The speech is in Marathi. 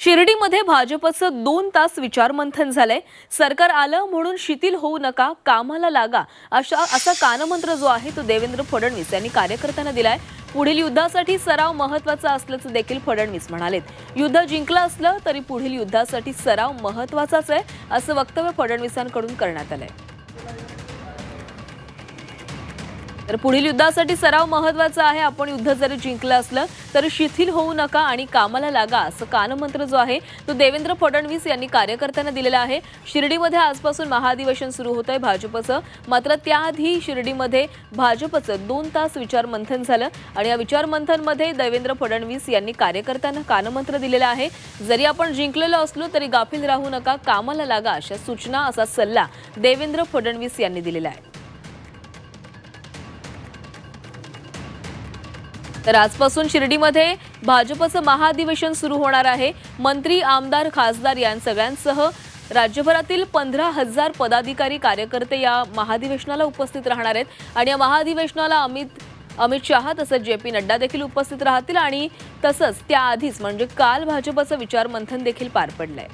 शिर्डीमध्ये भाजपचं दोन तास विचारमंथन झालंय. सरकार आलं म्हणून शिथिल होऊ नका कामाला लागा अशा असा कानमंत्र जो आहे तो देवेंद्र फडणवीस यांनी कार्यकर्त्यांना दिलाय. पुढील युद्धासाठी सराव महत्त्वाचा असल्याचं देखील फडणवीस म्हणालेत. युद्ध जिंकलं असलं तरी पुढील युद्धासाठी सराव महत्वाचाच आहे असं वक्तव्य फडणवीसांकडून करण्यात आलंय. तर पुढील युद्धासाठी सराव महत्त्वाचा आहे. आपण युद्ध जरी जिंकलं असलं तरी शिथिल होऊ नका आणि कामाला लागा असं कानमंत्र जो आहे तो देवेंद्र फडणवीस यांनी कार्यकर्त्यांना दिलेला आहे. शिर्डीमध्ये आजपासून महाधिवेशन सुरू होतंय भाजपचं. मात्र त्याआधी शिर्डीमध्ये भाजपचं दोन तास विचारमंथन झालं आणि या विचारमंथनमध्ये देवेंद्र फडणवीस यांनी कार्यकर्त्यांना कानमंत्र दिलेलं आहे. जरी आपण जिंकलेलो असलो तरी गाफील राहू नका कामाला लागा अशा सूचना असा सल्ला देवेंद्र फडणवीस यांनी दिलेला आहे. तर आजपासून शिर्डीमध्ये भाजपचं महाधिवेशन सुरू होणार आहे. मंत्री आमदार खासदार यां सगळ्यांसह राज्यभरातील पंधरा हजार पदाधिकारी कार्यकर्ते या महाधिवेशनाला उपस्थित राहणार आहेत. आणि या महाधिवेशनाला अमित अमित शहा तसंच जे पी नड्डा देखील उपस्थित राहतील आणि तसंच त्याआधीच म्हणजे काल भाजपचं विचारमंथन देखील पार पडलंय.